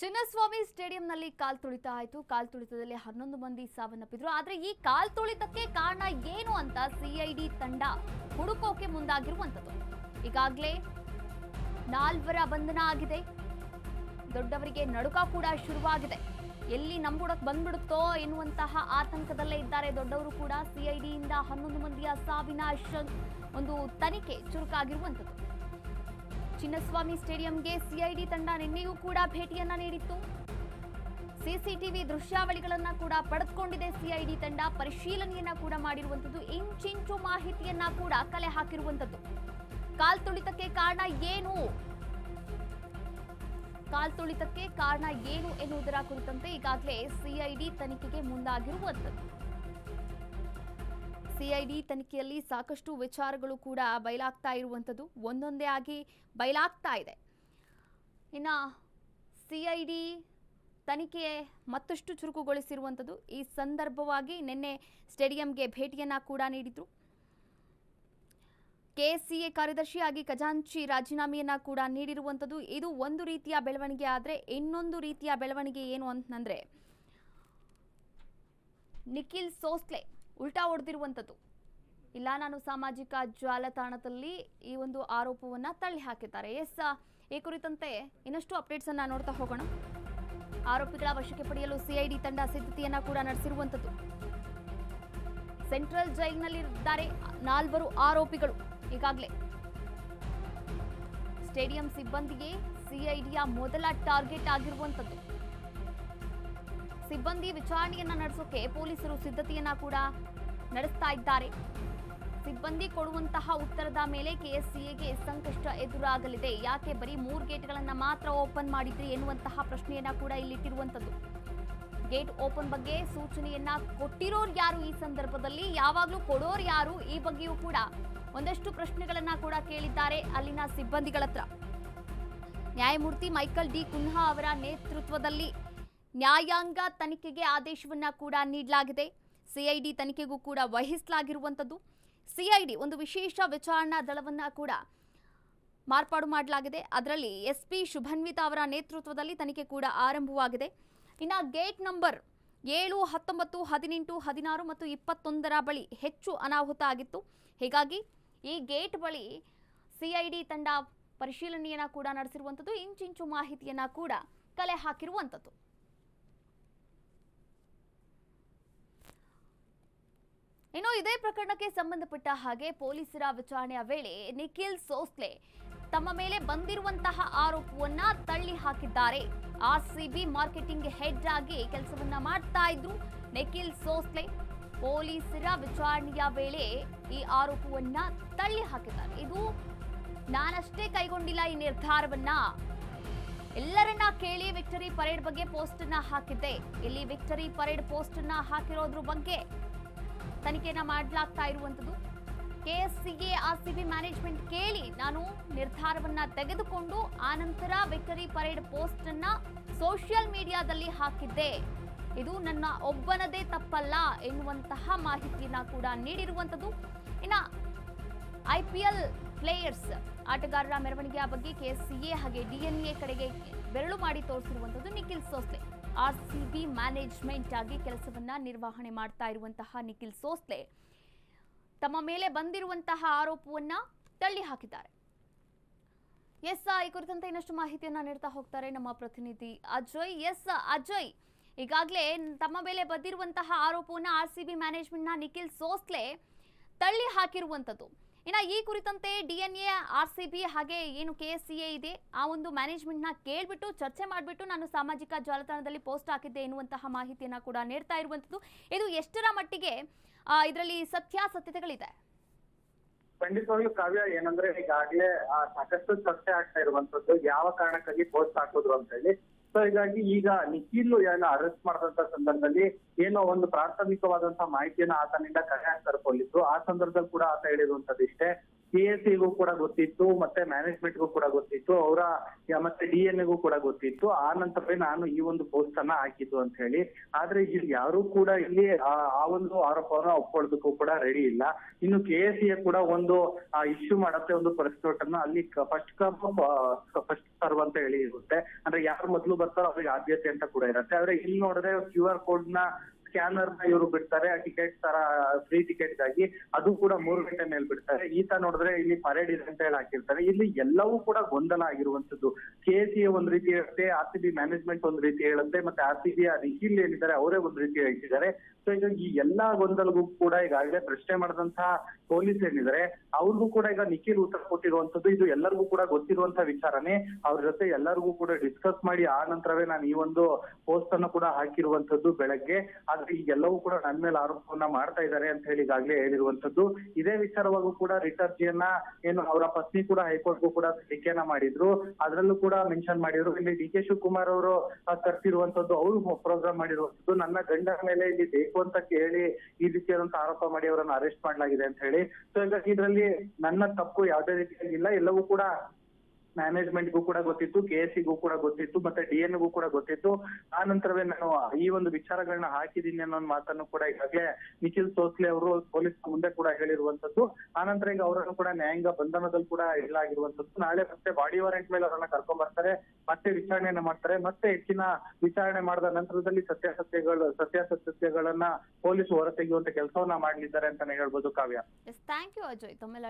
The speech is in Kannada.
ಚಿನ್ನಸ್ವಾಮಿ ಸ್ಟೇಡಿಯಂನಲ್ಲಿ ಕಾಲ್ ತುಳಿತ ಆಯಿತು. ಕಾಲ್ ತುಳಿತದಲ್ಲಿ ಹನ್ನೊಂದು ಮಂದಿ ಸಾವನ್ನಪ್ಪಿದ್ರು. ಆದರೆ ಈ ಕಾಲ್ ತುಳಿತಕ್ಕೆ ಕಾರಣ ಏನು ಅಂತ ಸಿಐಡಿ ತಂಡ ಹುಡುಕೋಕೆ ಮುಂದಾಗಿರುವಂಥದ್ದು. ಈಗಾಗಲೇ ನಾಲ್ವರ ಬಂಧನ ಆಗಿದೆ. ದೊಡ್ಡವರಿಗೆ ನಡುಕ ಕೂಡ ಶುರುವಾಗಿದೆ. ಎಲ್ಲಿ ನಂಬುಡಕ್ ಬಂದ್ಬಿಡುತ್ತೋ ಎನ್ನುವಂತಹ ಆತಂಕದಲ್ಲೇ ಇದ್ದಾರೆ ದೊಡ್ಡವರು ಕೂಡ. ಸಿಐಡಿಯಿಂದ ಹನ್ನೊಂದು ಮಂದಿಯ ಸಾವಿನ ಒಂದು ತನಿಖೆ ಚುರುಕಾಗಿರುವಂಥದ್ದು. ಚಿನ್ನಸ್ವಾಮಿ ಸ್ಟೇಡಿಯಂಗೆ ಸಿಐಡಿ ತಂಡ ನಿನ್ನೆಯೂ ಕೂಡ ಭೇಟಿಯನ್ನ ನೀಡಿತ್ತು. ಸಿಸಿಟಿವಿ ದೃಶ್ಯಾವಳಿಗಳನ್ನ ಕೂಡ ಪಡೆದುಕೊಂಡಿದೆ ಸಿಐಡಿ ತಂಡ. ಪರಿಶೀಲನೆಯನ್ನ ಕೂಡ ಮಾಡಿರುವಂತದ್ದು ಇಂಚಿಂಚು ಮಾಹಿತಿಯನ್ನ ಕೂಡ ಕಲೆ ಹಾಕಿರುವಂತದ್ದು ಕಾಲ್ ತುಳಿತಕ್ಕೆ ಕಾರಣ ಏನು? ಕಾಲ್ ತುಳಿತಕ್ಕೆ ಕಾರಣ ಏನು ಎನ್ನುವುದರ ಕುರಿತಂತೆ ಈಗಾಗಲೇ ಸಿಐಡಿ ತನಿಖೆಗೆ ಮುಂದಾಗಿರುವಂಥದ್ದು. ಸಿಐಡಿ ತನಿಖೆಯಲ್ಲಿ ಸಾಕಷ್ಟು ವಿಚಾರಗಳು ಕೂಡ ಬಯಲಾಗ್ತಾ ಇರುವಂಥದ್ದು. ಒಂದೊಂದೇ ಆಗಿ ಬಯಲಾಗ್ತಾ ಇದೆ. ಇನ್ನು ಸಿಐಡಿ ತನಿಖೆ ಮತ್ತಷ್ಟು ಚುರುಕುಗೊಳಿಸಿರುವಂಥದ್ದು. ಈ ಸಂದರ್ಭವಾಗಿ ನಿನ್ನೆ ಸ್ಟೇಡಿಯಂಗೆ ಭೇಟಿಯನ್ನ ಕೂಡ ನೀಡಿದ್ರು. ಕೆಎಸ್ಸಿಎ ಕಾರ್ಯದರ್ಶಿಯಾಗಿ ಖಜಾಂಚಿ ರಾಜೀನಾಮೆಯನ್ನು ಕೂಡ ನೀಡಿರುವಂಥದ್ದು. ಇದು ಒಂದು ರೀತಿಯ ಬೆಳವಣಿಗೆ ಆದರೆ ಇನ್ನೊಂದು ರೀತಿಯ ಬೆಳವಣಿಗೆ ಏನು ಅಂತಂದ್ರೆ ನಿಖಿಲ್ ಸೋಸ್ಲೆ ಉಲ್ಟಾ ಹೊಡೆದಿರುವಂಥದ್ದು. ಇಲ್ಲ, ನಾನು ಸಾಮಾಜಿಕ ಜಾಲತಾಣದಲ್ಲಿ ಈ ಒಂದು ಆರೋಪವನ್ನ ತಳ್ಳಿ ಹಾಕಿದ್ದಾರೆ. ಎಸ್ ಈ ಕುರಿತಂತೆ ಇನ್ನಷ್ಟು ಅಪ್ಡೇಟ್ಸ್ ಅನ್ನ ನೋಡ್ತಾ ಹೋಗೋಣ. ಆರೋಪಿಗಳ ವಶಕ್ಕೆ ಪಡೆಯಲು ಸಿಐಡಿ ತಂಡ ಸಿದ್ಧತೆಯನ್ನ ಕೂಡ ನಡೆಸಿರುವಂಥದ್ದು. ಸೆಂಟ್ರಲ್ ಜೈಲಿನಲ್ಲಿದ್ದಾರೆ ನಾಲ್ವರು ಆರೋಪಿಗಳು ಈಗಾಗಲೇ. ಸ್ಟೇಡಿಯಂ ಸಿಬ್ಬಂದಿಗೆ ಸಿಐಡಿಯ ಮೊದಲ ಟಾರ್ಗೆಟ್ ಆಗಿರುವಂಥದ್ದು. ಸಿಬ್ಬಂದಿ ವಿಚಾರಣೆಯನ್ನ ನಡೆಸೋಕೆ ಪೊಲೀಸರು ಸಿದ್ಧತೆಯನ್ನ ಕೂಡ ನಡೆಸ್ತಾ ಇದ್ದಾರೆ. ಸಿಬ್ಬಂದಿ ಕೊಡುವಂತಹ ಉತ್ತರದ ಮೇಲೆ ಕೆಎಸ್ಸಿಎಗೆ ಸಂಕಷ್ಟ ಎದುರಾಗಲಿದೆ. ಯಾಕೆ ಬರೀ ಮೂರು ಗೇಟ್ಗಳನ್ನ ಮಾತ್ರ ಓಪನ್ ಮಾಡಿದ್ರಿ ಎನ್ನುವಂತಹ ಪ್ರಶ್ನೆಯನ್ನ ಕೂಡ ಇಲ್ಲಿಟ್ಟಿರುವಂಥದ್ದು. ಗೇಟ್ ಓಪನ್ ಬಗ್ಗೆ ಸೂಚನೆಯನ್ನ ಕೊಟ್ಟಿರೋರು ಯಾರು ಈ ಸಂದರ್ಭದಲ್ಲಿ? ಯಾವಾಗಲೂ ಕೊಡೋರು ಯಾರು? ಈ ಬಗ್ಗೆಯೂ ಕೂಡ ಒಂದಷ್ಟು ಪ್ರಶ್ನೆಗಳನ್ನ ಕೂಡ ಕೇಳಿದ್ದಾರೆ ಅಲ್ಲಿನ ಸಿಬ್ಬಂದಿಗಳ ಹತ್ರ ನ್ಯಾಯಮೂರ್ತಿ ಮೈಕಲ್ ಡಿ ಕುನ್ಹಾ ಅವರ ನೇತೃತ್ವದಲ್ಲಿ ನ್ಯಾಯಾಂಗ ತನಿಖೆಗೆ ಆದೇಶವನ್ನ ಕೂಡ ನೀಡಲಾಗಿದೆ. ಸಿಐಡಿ ತನಿಖೆಗೂ ಕೂಡ ವಹಿಸಲಾಗಿರುವಂಥದ್ದು. ಸಿಐಡಿ ಒಂದು ವಿಶೇಷ ವಿಚಾರಣಾ ದಳವನ್ನ ಕೂಡ ಮಾರ್ಪಾಡು ಮಾಡಲಾಗಿದೆ. ಅದರಲ್ಲಿ ಎಸ್ ಪಿ ಶುಭನ್ವಿತಾ ಅವರ ನೇತೃತ್ವದಲ್ಲಿ ತನಿಖೆ ಕೂಡ ಆರಂಭವಾಗಿದೆ. ಇನ್ನು ಗೇಟ್ ನಂಬರ್ ಏಳು, ಹತ್ತೊಂಬತ್ತು, ಹದಿನೆಂಟು, ಹದಿನಾರು ಮತ್ತು ಇಪ್ಪತ್ತೊಂದರ ಬಳಿ ಹೆಚ್ಚು ಅನಾಹುತ ಆಗಿತ್ತು. ಹೀಗಾಗಿ ಈ ಗೇಟ್ ಬಳಿ ಸಿಐಡಿ ತಂಡ ಪರಿಶೀಲನೆಯನ್ನು ಕೂಡ ನಡೆಸಿರುವಂಥದ್ದು. ಇಂಚಿಂಚು ಮಾಹಿತಿಯನ್ನ ಕೂಡ ಕಲೆ ಹಾಕಿರುವಂಥದ್ದು. ಇನ್ನು ಇದೇ ಪ್ರಕರಣಕ್ಕೆ ಸಂಬಂಧಪಟ್ಟ ಹಾಗೆ ಪೊಲೀಸರ ವಿಚಾರಣೆಯ ವೇಳೆ ನಿಖಿಲ್ ಸೋಸ್ಲೆ ತಮ್ಮ ಮೇಲೆ ಬಂದಿರುವಂತಹ ಆರೋಪವನ್ನ ತಳ್ಳಿ ಹಾಕಿದ್ದಾರೆ. ಆರ್ಸಿಬಿ ಮಾರ್ಕೆಟಿಂಗ್ ಹೆಡ್ ಆಗಿ ಕೆಲಸವನ್ನ ಮಾಡ್ತಾ ಇದ್ರು ನಿಖಿಲ್ ಸೋಸ್ಲೆ. ಪೊಲೀಸರ ವಿಚಾರಣೆಯ ವೇಳೆ ಈ ಆರೋಪವನ್ನ ತಳ್ಳಿ ಹಾಕಿದ್ದಾರೆ. ಇದು ನಾನಷ್ಟೇ ಕೈಗೊಂಡಿಲ್ಲ ಈ ನಿರ್ಧಾರವನ್ನ. ಎಲ್ಲರನ್ನ ಕೇಳಿ ವಿಕ್ಟರಿ ಪರೇಡ್ ಬಗ್ಗೆ ಪೋಸ್ಟ್ ಹಾಕಿದ್ದೆ. ಇಲ್ಲಿ ವಿಕ್ಟರಿ ಪರೇಡ್ ಪೋಸ್ಟ್ ಅನ್ನ ಹಾಕಿರೋದ್ರ ಬಗ್ಗೆ ತನಿಖೆನ ಮಾಡಲಾಗ್ತಾ ಇರುವಂಥದ್ದು ಕೆಎಸ್ಸಿಗೆ ಆರ್ಸಿಬಿ ಮ್ಯಾನೇಜ್ಮೆಂಟ್ ಕೇಳಿ ನಾನು ನಿರ್ಧಾರವನ್ನ ತೆಗೆದುಕೊಂಡು ಆನಂತರ ವಿಕ್ಟರಿ ಪರೇಡ್ ಪೋಸ್ಟ್ ಅನ್ನ ಸೋಷಿಯಲ್ ಮೀಡಿಯಾದಲ್ಲಿ ಹಾಕಿದ್ದೆ. ಇದು ನನ್ನ ಒಬ್ಬನದೇ ತಪ್ಪಲ್ಲ ಎನ್ನುವಂತಹ ಮಾಹಿತಿಯನ್ನ ಕೂಡ ನೀಡಿರುವಂಥದ್ದು ಇನ್ನ ಐ ಪಿ ಎಲ್ ಪ್ಲೇಯರ್ಸ್ ಆಟಗಾರರ ಮೆರವಣಿಗೆಯ ಬಗ್ಗೆ ಕೆಎಸ್ಸಿಎ ಹಾಗೆ ಡಿಎನ್ಎ ಕಡೆಗೆ ಬೆರಳು ಮಾಡಿ ತೋರಿಸಿರುವಂಥದ್ದು Nikhil Sosale. R C B management ಆಗಿ ಕೆಲಸವನ್ನ ನಿರ್ವಹಣೆ ಮಾಡ್ತಾ ಇರುವಂತಹ ನಿಖಿಲ್ ಸೋಸ್ಲೆ ತಮ್ಮ ಮೇಲೆ ಬಂದಿರುವಂತಹ ಆರೋಪವನ್ನ ತಳ್ಳಿ ಹಾಕಿದ್ದಾರೆ. ಎಸ್ ಈ ಕುರಿತಂತೆ ಇನ್ನಷ್ಟು ಮಾಹಿತಿಯನ್ನ ನೀಡ್ತಾ ಹೋಗ್ತಾರೆ ನಮ್ಮ ಪ್ರತಿನಿಧಿ ಅಜಯ್. ಎಸ್, ಅಜಯ್, ಈಗಾಗಲೇ ತಮ್ಮ ಮೇಲೆ ಬಂದಿರುವಂತಹ ಆರೋಪವನ್ನ ಆರ್ ಸಿ ಬಿ ಮ್ಯಾನೇಜ್ಮೆಂಟ್ನ ನಿಖಿಲ್ ಸೋಸ್ಲೆ ತಳ್ಳಿ ಹಾಕಿರುವಂಥದ್ದು. ಇನ್ನು ಈ ಕುರಿತಂತೆ ಡಿಎನ್ಎ ಆರ್ ಸಿ ಬಿ ಹಾಗೆ ಏನು ಕೆ ಎಸ್ ಸಿ ಎ ಇದೆ, ಆ ಒಂದು ಮ್ಯಾನೇಜ್ಮೆಂಟ್ನ ಕೇಳಿಬಿಟ್ಟು, ಚರ್ಚೆ ಮಾಡಿಬಿಟ್ಟು ನಾನು ಸಾಮಾಜಿಕ ಜಾಲತಾಣದಲ್ಲಿ ಪೋಸ್ಟ್ ಹಾಕಿದ್ದೆ ಎನ್ನುವಂತಹ ಮಾಹಿತಿಯನ್ನ ಕೂಡ ನೀಡ್ತಾ ಇರುವಂಥದ್ದು. ಇದು ಎಷ್ಟರ ಮಟ್ಟಿಗೆ ಇದರಲ್ಲಿ ಸತ್ಯಾಸತ್ಯತೆಗಳಿದೆ? ಖಂಡಿತವಾಗ್ಲೂ ಕಾವ್ಯ, ಏನಂದ್ರೆ ಈಗಾಗಲೇ ಸಾಕಷ್ಟು ಚರ್ಚೆ ಆಗ್ತಾ ಇರುವಂತದ್ದು ಯಾವ ಕಾರಣಕ್ಕಾಗಿ ಪೋಸ್ಟ್ ಹಾಕೋದು ಅಂತ ಹೇಳಿ. ಸೊ ಹೀಗಾಗಿ ಈಗ ನಿಖಿಲ್ ಏನ ಅರೆಸ್ಟ್ ಮಾಡಿದಂತ ಸಂದರ್ಭದಲ್ಲಿ ಏನೋ ಒಂದು ಪ್ರಾಥಮಿಕವಾದಂತಹ ಮಾಹಿತಿಯನ್ನ ಆತನಿಂದ ಕಲೆ ಹಾಕ್ತಾರೆ ಪೊಲೀಸರು. ಆ ಸಂದರ್ಭದಲ್ಲಿ ಕೂಡ ಆತ ಹೇಳಿರುವಂತದ್ದು ಇಷ್ಟೇ. ಕೆ ಎಸ್ ಸಿಗೂ ಕೂಡ ಗೊತ್ತಿತ್ತು, ಮತ್ತೆ ಮ್ಯಾನೇಜ್ಮೆಂಟ್ಗೂ ಕೂಡ ಗೊತ್ತಿತ್ತು, ಅವರ ಮತ್ತೆ ಡಿ ಎನ್ ಎಗೂ ಕೂಡ ಗೊತ್ತಿತ್ತು. ಆ ನಂತರವೇ ನಾನು ಈ ಒಂದು ಪೋಸ್ಟ್ ಅನ್ನ ಹಾಕಿದ್ದು ಅಂತ ಹೇಳಿ. ಆದ್ರೆ ಇಲ್ಲಿ ಯಾರು ಕೂಡ ಇಲ್ಲಿ, ಆ ಆ ಒಂದು ಆರೋಪವನ್ನು ಒಪ್ಕೊಳ್ಳೋದಕ್ಕೂ ಕೂಡ ರೆಡಿ ಇಲ್ಲ. ಇನ್ನು ಕೆ ಎಸ್ ಸಿ ಕೂಡ ಒಂದು ಇಶ್ಯೂ ಮಾಡತ್ತೆ ಒಂದು ಪ್ರೆಸ್ ನೋಟ್ ಅನ್ನ ಅಲ್ಲಿ ಫಸ್ಟ್ ಕಮ್ ಫಸ್ಟ್ ಸರ್ವ್ ಅಂತ ಹೇಳಿ ಇರುತ್ತೆ. ಅಂದ್ರೆ ಯಾರು ಮೊದಲು ಬರ್ತಾರೋ ಅವ್ರಿಗೆ ಆದ್ಯತೆ ಅಂತ ಕೂಡ ಇರುತ್ತೆ. ಆದ್ರೆ ಇಲ್ಲಿ ನೋಡಿದ್ರೆ ಕ್ಯೂ ಆರ್ ಕೋಡ್ನ ಸ್ಕ್ಯಾನರ್ನ ಇವರು ಬಿಡ್ತಾರೆ ಟಿಕೆಟ್ ತರ ಫ್ರೀ ಟಿಕೆಟ್ಗಾಗಿ. ಅದು ಕೂಡ ಮೂರು ಗಂಟೆ ಮೇಲೆ ಬಿಡ್ತಾರೆ. ಈತ ನೋಡಿದ್ರೆ ಇಲ್ಲಿ ಪರೇಡ್ ಇದೆ ಅಂತ ಹೇಳಿ ಹಾಕಿರ್ತಾರೆ. ಇಲ್ಲಿ ಎಲ್ಲವೂ ಕೂಡ ಗೊಂದಲ ಆಗಿರುವಂತದ್ದು ಕೆ ಸಿ ಒಂದ್ ರೀತಿ ಹೇಳುತ್ತೆ ಆರ್ ಸಿ ಬಿ ಮ್ಯಾನೇಜ್ಮೆಂಟ್ ಒಂದ್ ರೀತಿ ಹೇಳುತ್ತೆ, ಮತ್ತೆ ಆರ್ ಸಿ ಬಿ ಏನಿದ್ದಾರೆ, ಅವರೇ ಒಂದ್ ರೀತಿ ಹೇಳ್ತಿದ್ದಾರೆ. ಸೊ ಈಗ ಈ ಎಲ್ಲಾ ಗೊಂದಲಗೂ ಕೂಡ ಈಗಾಗಲೇ ಪ್ರಶ್ನೆ ಮಾಡಿದಂತಹ ಪೊಲೀಸ್ ಏನಿದ್ದಾರೆ, ಅವ್ರಿಗೂ ಕೂಡ ಈಗ ನಿಖಿಲ್ ಉತ್ತರ ಕೊಟ್ಟಿರುವಂತದ್ದು ಇದು ಎಲ್ಲರಿಗೂ ಕೂಡ ಗೊತ್ತಿರುವಂತಹ ವಿಚಾರನೇ. ಅವ್ರ ಜೊತೆ ಎಲ್ಲರಿಗೂ ಕೂಡ ಡಿಸ್ಕಸ್ ಮಾಡಿ, ಆ ನಂತರವೇ ನಾನು ಈ ಒಂದು ಪೋಸ್ಟ್ ಅನ್ನು ಕೂಡ ಹಾಕಿರುವಂತದ್ದು ಬೆಳಗ್ಗೆ. ಆದ್ರೆ ಈಗೆಲ್ಲವೂ ಕೂಡ ನನ್ನ ಮೇಲೆ ಆರೋಪವನ್ನ ಮಾಡ್ತಾ ಇದ್ದಾರೆ ಅಂತ ಹೇಳಿ ಈಗಾಗಲೇ ಹೇಳಿರುವಂತದ್ದು ಇದೇ ವಿಚಾರವಾಗೂ ಕೂಡ ರಿಟ್ ಅರ್ಜಿಯನ್ನ ಏನು ಅವರ ಪತ್ನಿ ಕೂಡ ಹೈಕೋರ್ಟ್ಗೂ ಕೂಡ ಸಲ್ಲಿಕೆಯನ್ನ ಮಾಡಿದ್ರು. ಅದರಲ್ಲೂ ಕೂಡ ಮೆನ್ಷನ್ ಮಾಡಿದ್ರು. ಇಲ್ಲಿ ಡಿ ಕೆ ಶಿವಕುಮಾರ್ ಅವರು ಕರ್ತಿರುವಂತದ್ದು ಅವರು ಪ್ರೋಗ್ರಾಮ್ ಮಾಡಿರುವಂತದ್ದು ನನ್ನ ಗಂಡನ ಮೇಲೆ ಇಲ್ಲಿ ಬೇಕು ಅಂತ ಕೇಳಿ ಈ ರೀತಿಯಾದಂತ ಆರೋಪ ಮಾಡಿ ಅವರನ್ನು ಅರೆಸ್ಟ್ ಮಾಡಲಾಗಿದೆ ಅಂತ ಹೇಳಿ. ಸೊ ಈಗ ಇದರಲ್ಲಿ ನನ್ನ ತಪ್ಪು ಯಾವುದೇ ರೀತಿಯಾಗಿಲ್ಲ ಎಲ್ಲವೂ ಕೂಡ ಮ್ಯಾನೇಜ್ಮೆಂಟ್ಗೂ ಕೂಡ ಗೊತ್ತಿತ್ತು ಕೆ ಎಸ್ ಕೂಡ ಗೊತ್ತಿತ್ತು, ಮತ್ತೆ ಡಿ ಎನ್ಗೂ ಕೂಡ ಗೊತ್ತಿತ್ತು. ಆ ನಂತರವೇ ನಾನು ಈ ಒಂದು ವಿಚಾರಗಳನ್ನ ಹಾಕಿದ್ದೀನಿ ಅನ್ನೋ ಮಾತನ್ನು ಕೂಡ ಈಗಾಗಲೇ ನಿಖಿಲ್ ಸೋಸ್ಲೆ ಅವರು ಪೊಲೀಸ್ ಮುಂದೆ ಕೂಡ ಹೇಳಿರುವಂತದ್ದು. ಆ ನಂತರ ಈಗ ಅವರನ್ನು ಕೂಡ ನ್ಯಾಯಾಂಗ ಬಂಧನದಲ್ಲಿ ಕೂಡ ಇಡಲಾಗಿರುವಂತದ್ದು. ನಾಳೆ ಮತ್ತೆ ಬಾಡಿ ವಾರೆಂಟ್ ಮೇಲೆ ಅವರನ್ನ ಕರ್ಕೊಂಡ್ ಬರ್ತಾರೆ, ಮತ್ತೆ ವಿಚಾರಣೆಯನ್ನ ಮಾಡ್ತಾರೆ, ಮತ್ತೆ ಹೆಚ್ಚಿನ ವಿಚಾರಣೆ ಮಾಡಿದ ನಂತರದಲ್ಲಿ ಸತ್ಯಾಸತ್ಯಗಳು, ಸತ್ಯಾಸತ್ಯಗಳನ್ನ ಪೊಲೀಸ್ ಹೊರತೆಗೆಯುವಂತ ಕೆಲಸವನ್ನ ಮಾಡಲಿದ್ದಾರೆ ಅಂತಾನೆ ಹೇಳ್ಬೋದು ಕಾವ್ಯ. ಥ್ಯಾಂಕ್ ಯು ಅಜಯ್ ತಮ್ಮೆಲ್ಲ